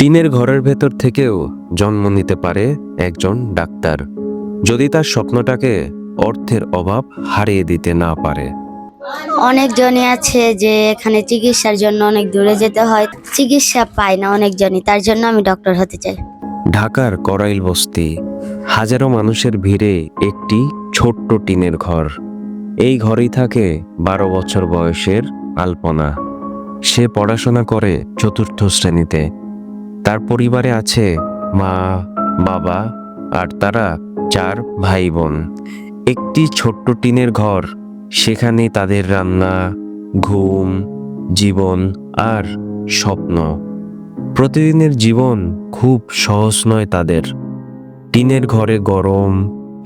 টিনের ঘরের ভেতর থেকেও জন্ম নিতে পারে একজন ডাক্তার যদি তার স্বপ্নটাকে অর্থের অভাব হারিয়ে দিতে না পারে। অনেকজনই আছে যে এখানে চিকিৎসার জন্য অনেক দূরে যেতে হয় চিকিৎসা পায় না অনেকজনই তার জন্য আমি ডক্টর হতে চাই। ঢাকার করাইল বস্তি হাজারো মানুষের ভিড়ে একটি ছোট্ট টিনের ঘর। এই ঘরেই থাকে বারো বছর বয়সের আলপনা। সে পড়াশোনা করে চতুর্থ শ্রেণীতে। তার পরিবারে আছে মা, বাবা আর তারা চার ভাই বোন একটি ছোট্ট টিনের ঘর। সেখানে তাদের রান্না, ঘুম, জীবন আর স্বপ্ন। প্রতিদিনের জীবন খুব সহজ নয় তাদের। টিনের ঘরে গরম,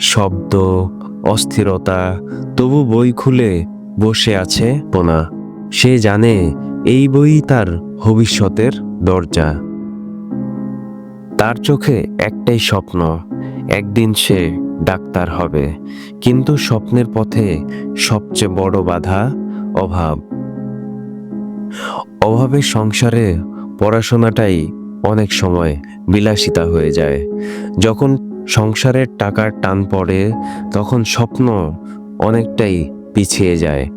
শব্দ, অস্থিরতা, তবু বই খুলে বসে আছে পোনা। সে জানে এই বই তার ভবিষ্যতের দরজা। তার চোখে একটাই স্বপ্ন, একদিন সে ডাক্তার হবে। কিন্তু স্বপ্নের পথে সবচেয়ে বড় বাধা অভাব। অভাবের সংসারে পড়াশোনাটাই অনেক সময় বিলাসিতা হয়ে যায়। যখন সংসারের টাকার টান পড়ে, তখন স্বপ্ন অনেকটাই পিছিয়ে যায়।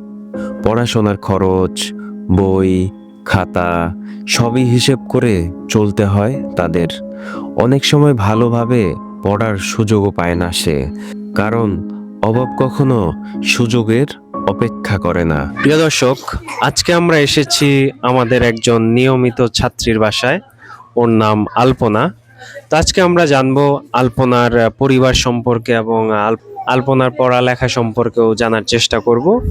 পড়াশোনার খরচ, বই, খাতা সবই হিসেব করে চলতে হয় তাদের। অনেক সময় ভালোভাবে পড়ার সুযোগও পায় না সে। কারণ অভাব কখনো সুযোগের অপেক্ষা করে না। প্রিয় দর্শক, আজকে আমরা এসেছি আমাদের একজন নিয়মিত ছাত্রীর বাসায়। ওর নাম আলপনা। তো আজকে আমরা জানব আলপনার পরিবার সম্পর্কে এবং আল- আলপনার পড়ালেখা সম্পর্কেও জানার চেষ্টা করব।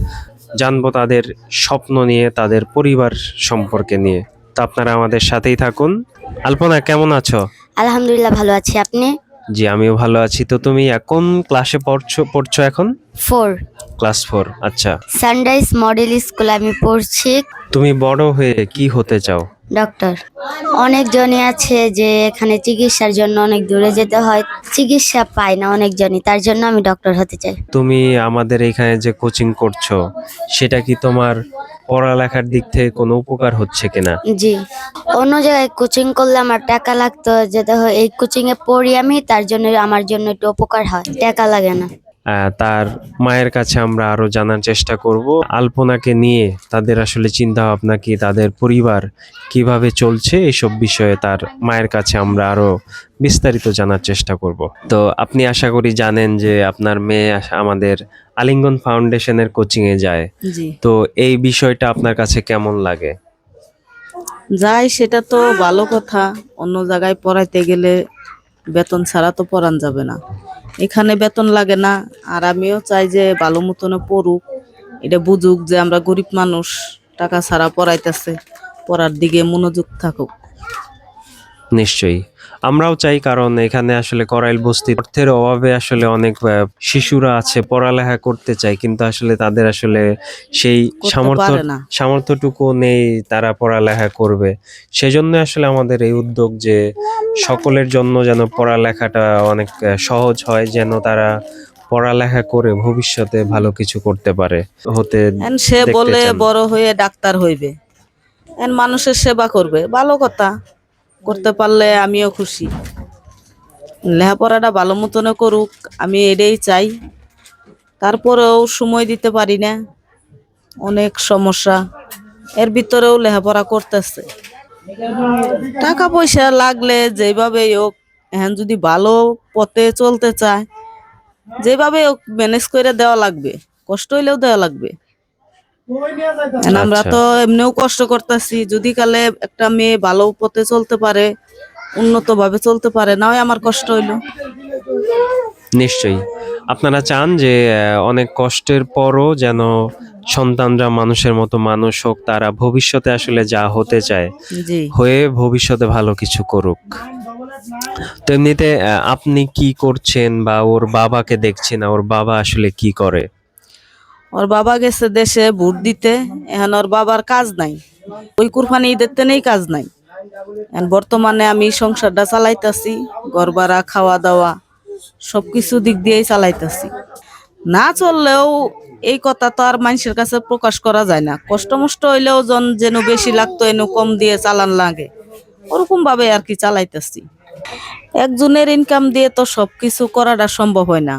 জানব তাদের স্বপ্ন নিয়ে, তাদের পরিবার সম্পর্কে নিয়ে। তো আপনারা আমাদের সাথেই থাকুন। আলপনা কেমন আছো? আলহামদুলিল্লাহ ভালো আছি। আপনি? জি আমিও ভালো আছি। তো তুমি এখন ক্লাসে পড়ছো পড়ছো এখন? ফোর ক্লাস ফোর আচ্ছা। সানরাইজ মডেল স্কুল আমি পড়ছি। তুমি বড় হয়ে কি হতে চাও? ডক্টর অনেকজনই আছে যে এখানে চিকিৎসার জন্য অনেক দূরে যেতে হয়। চিকিৎসা পায় না অনেকজনই তার জন্য আমি ডক্টর হতে চাই। তুমি আমাদের এখানে যে কোচিং করছ সেটা কি তোমার পড়ালেখার দিক থেকে কোনো উপকার হচ্ছে কিনা? জি। অন্য জায়গায় কোচিং করলে আমার টাকা লাগতো যেতে হয়। এই কোচিং এ পড়ি আমি তার জন্য আমার জন্য একটু উপকার হয়। টাকা লাগে না। তার মায়ের কাছে আমরা আরও জানার চেষ্টা করব। আলপনাকে নিয়ে তাদের আসলে চিন্তা ভাবনা কি তাদের পরিবার কীভাবে চলছে এসব বিষয়ে তার মায়ের কাছে আমরা আরও বিস্তারিত জানার চেষ্টা করব। তো আপনি আশা করি জানেন যে আপনার মেয়ে আমাদের আলিঙ্গন ফাউন্ডেশনের কোচিং এ যায় তো এই বিষয়টা আপনার কাছে কেমন লাগে? যাই সেটা তো ভালো কথা। অন্য জায়গায় পড়াইতে গেলে বেতন ছাড়া তো পড়ান যাবে না। এখানে বেতন লাগে না, আর আমিও চাই যে ভালো মতনে পড়ুক। এটা বুঝুক যে আমরা গরিব মানুষ, টাকা ছাড়া পড়াইতেছে, পড়ার দিকে মনোযোগ থাকুক। নিশ্চয়ই। আমরাও চাই কারণ এখানে আসলে করাইল বস্তির অর্থের অভাবে আসলে অনেক শিশুরা আছে পড়ালেখা করতে চায় কিন্তু আসলে তাদের আসলে সেই সামর্থ্য সামর্থ্যটুকু নেই তারা পড়ালেখা করবে। সেজন্য আসলে আমাদের এই উদ্যোগ যে সকলের জন্য যেন পড়ালেখাটা অনেক সহজ হয় যেন তারা পড়ালেখা করে ভবিষ্যতে ভালো কিছু করতে পারে হতে সে বলে বড় হয়ে ডাক্তার হইবে। মানুষের সেবা করবে ভালো কথা। করতে পারলে আমিও খুশি। লেখাপড়াটা ভালো মতনে করুক, আমি এটাই চাই। তারপরেও সময় দিতে পারি না। অনেক সমস্যা। এর ভিতরেও লেখাপড়া করতেছে। টাকা পয়সা লাগলে যেভাবে হোক, এখন যদি ভালো পথে চলতে চায় যেভাবে হোক ম্যানেজ করে দেওয়া লাগবে। কষ্ট হইলেও দেওয়া লাগবে। আমরা আচ্ছা। তো এমনিও কষ্ট করতেছি যদি কালে একটা মেয়ে ভালো পথে চলতে পারে উন্নত ভাবে চলতে পারে না আমার কষ্ট হইল। নিশ্চয়ই। আপনারা চান যে অনেক কষ্টের পরও যেন সন্তানরা মানুষের মতো মানুষ হোক তারা ভবিষ্যতে আসলে যা হতে চায় হয়ে ভবিষ্যতে ভালো কিছু করুক। তো এমনিতে আপনি কি করছেন বা ওর বাবাকে দেখছেন ওর বাবা আসলে কি করে? ওর বাবা গেছে দেশে ভোট দিতে, এখন ওর বাবার কাজ নাই। ওই কুরফানি ঈদের নেই কাজ নাই। বর্তমানে আমি সংসারটা চালাইতাছি, ঘর ভাড়া খাওয়া দাওয়া সবকিছু দিক দিয়েই চালাইতাছি। না চললেও এই কথা তো আর মানুষের কাছে প্রকাশ করা যায় না। কষ্ট মষ্ট হইলেও জন যেন বেশি লাগতো, এনে কম দিয়ে চালান লাগে। ওরকম ভাবে আর কি চালাইতেছি। একজনের ইনকাম দিয়ে তো সব কিছু করাটা সম্ভব হয় না।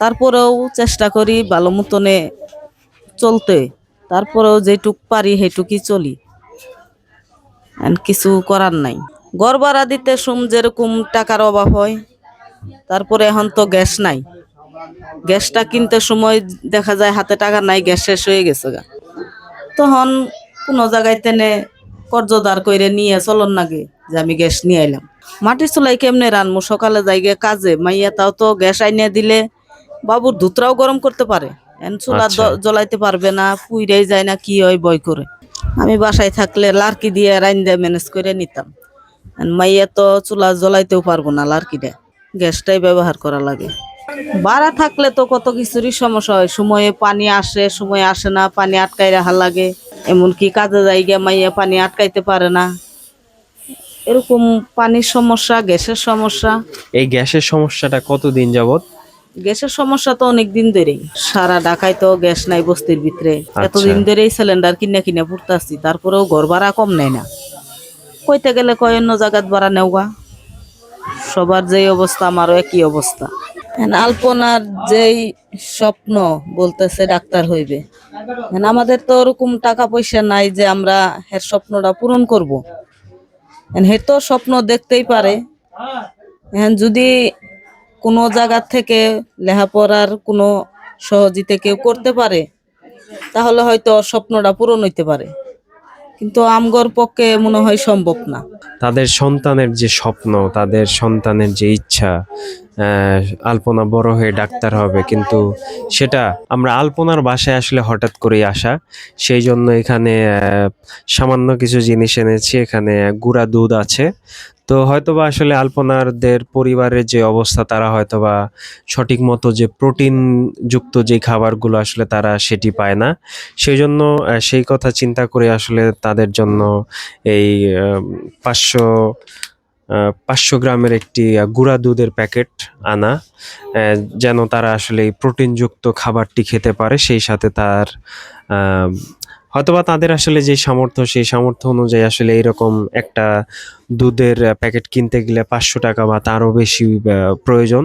তারপরেও চেষ্টা করি ভালো মতনে চলতে। তারপরেও যেটুক পারি সেটুকুই চলি। কিছু করার নাই। ঘর ভাড়া দিতে শুন যেরকম টাকার অভাব হয়, তারপরে এখন তো গ্যাস নাই। গ্যাসটা কিনতে সময় দেখা যায় হাতে টাকা নাই, গ্যাস শেষ হয়ে গেছে গা। তখন কোনো জায়গায় তেনে কর্জদার কইরে নিয়ে চলন নাগে যে আমি গ্যাস নিয়ে আইলাম। মাটির চুলাই কেমনে রানমু? সকালে যাই কাজে, মাইয়া তাও তো গ্যাস আইনে দিলে বাবুর ধুতরাও গরম করতে পারে। চুলা আচ্ছা। জ্বলাইতে পারবে না পুইরাই যায় না কি হয় বয় করে। আমি বাসায় থাকলে লার্কি দিয়ে রাইন দিয়ে ম্যানেজ করে নিতাম। মাইয়া তো চুলা জ্বলাইতেও পারব না লার্কিটা গ্যাসটাই ব্যবহার করা লাগে। বাড়া থাকলে তো কত কিছুরই সমস্যা হয়। সময়ে পানি আসে সময়ে আসে না পানি আটকাই রাখা লাগে। এমনকি কাজে যাই গিয়ে মাইয়া পানি আটকাইতে পারে না। এরকম পানির সমস্যা গ্যাসের সমস্যা। এই গ্যাসের সমস্যাটা কতদিন যাবত গ্যাসের সমস্যা তো অনেক দিন ধরেই। সারা ঢাকায় তো গ্যাস নাই বস্তির ভিতরে। এতদিন ধরেই সিলিন্ডার কিনে কিনে পুড়তাছি তারপরেও ঘর ভাড়া কম নেয় না। কইতে গেলে কয় অন্য জায়গাত ভাড়া নেওয়া সবার যেই অবস্থা আমারও একই অবস্থা। আলপনার যেই স্বপ্ন বলতেছে ডাক্তার হইবে। আমাদের তো ওরকম টাকা পয়সা নাই যে আমরা হের স্বপ্নটা পূরণ করব। এখন হে তো স্বপ্ন দেখতেই পারে। যদি কোনো জায়গা থেকে লেখাপড়ার কোনো সহজিতে কেউ করতে পারে, তাহলে হয়তো স্বপ্নটা পূরণ হইতে পারে। কিন্তু আমগর পক্ষে মনে হয় সম্ভব না। তাদের সন্তানের যে স্বপ্ন, তাদের সন্তানের যে ইচ্ছা আলপনা বড় হয়ে ডাক্তার হবে, কিন্তু সেটা আমরা আলপনার বাসায় আসলে হঠাৎ করেই আসা। সেই জন্য এখানে সামান্য কিছু জিনিস এনেছি, এখানে গুঁড়া দুধ আছে। তো হয়তোবা আসলে আলপনারদের পরিবারের যে অবস্থা, তারা হয়তোবা সঠিক মতো যে প্রোটিন যুক্ত যে খাবারগুলো আসলে তারা সেটি পায় না। সেই জন্য সেই কথা চিন্তা করে আসলে তাদের জন্য এই পাঁচশো পাঁচশো গ্রামের একটি গুঁড়া দুধের প্যাকেট আনা যেন তারা আসলে প্রোটিনযুক্ত খাবারটি খেতে পারে, সেই সাথে তার হয়তোবা তাদের আসলে যে সামর্থ্য, সেই সামর্থ্য অনুযায়ী আসলে এইরকম একটা দুধের প্যাকেট কিনতে গেলে পাঁচশো টাকা বা তারও বেশি প্রয়োজন।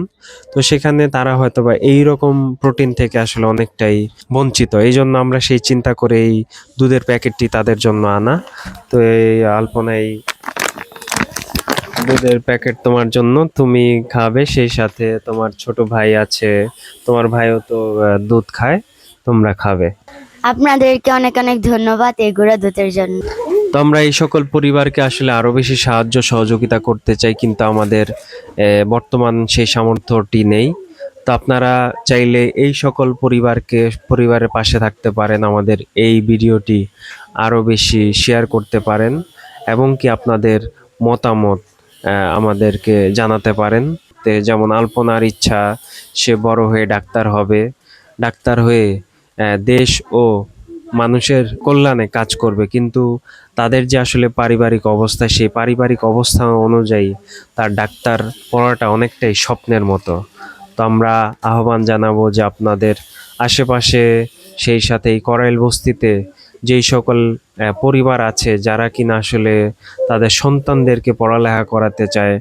তো সেখানে তারা হয়তোবা এই রকম প্রোটিন থেকে আসলে অনেকটাই বঞ্চিত। এই জন্য আমরা সেই চিন্তা করে এই দুধের প্যাকেটটি তাদের জন্য আনা। তো এই আলপনাই দুধের প্যাকেট তোমার জন্য তুমি খাবে সেই সাথে তোমার ছোট ভাই আছে তোমার ভাইও তো দুধ খায় তোমরা খাবে। আপনাদেরকে অনেক অনেক ধন্যবাদ এই গুঁড়া দুধের জন্য। তো আমরা এই সকল পরিবারকে আসলে আরও বেশি সাহায্য সহযোগিতা করতে চাই কিন্তু আমাদের বর্তমান সেই সামর্থ্যটি নেই। তো আপনারা চাইলে এই সকল পরিবারকে পরিবারের পাশে থাকতে পারেন আমাদের এই ভিডিওটি আরও বেশি শেয়ার করতে পারেন এবং কি আপনাদের মতামত আমাদেরকে জানাতে পারেন। তে যেমন আলপনার ইচ্ছা, সে বড় হয়ে ডাক্তার হবে। ডাক্তার হয়ে দেশ ও মানুষের কল্যাণে কাজ করবে। কিন্তু তাদের যে আসলে পারিবারিক অবস্থা, সেই পারিবারিক অবস্থা অনুযায়ী তার ডাক্তার পড়াটা অনেকটাই স্বপ্নের মতো। তো আমরা আহ্বান জানাব যে আপনাদের আশেপাশে সেই সাথে এই করাইল বস্তিতে যেই সকল পরিবার আছে, যারা কিনা আসলে তাদের সন্তানদেরকে পড়ালেখা করাতে চায়,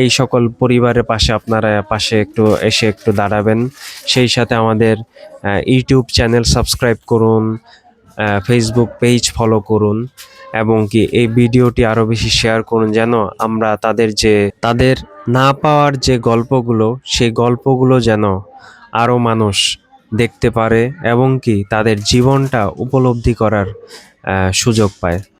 এই সকল পরিবারের পাশে আপনারা পাশে একটু এসে একটু দাঁড়াবেন। সেই সাথে আমাদের ইউটিউব চ্যানেল সাবস্ক্রাইব করুন ফেসবুক পেজ ফলো করুন, এবং কি এই ভিডিওটি আরও বেশি শেয়ার করুন যেন আমরা তাদের যে, তাদের না পাওয়ার যে গল্পগুলো, সেই গল্পগুলো যেন আরও মানুষ দেখতে পারে এবং কি তাদের জীবনটা উপলব্ধি করার সুযোগ পায়।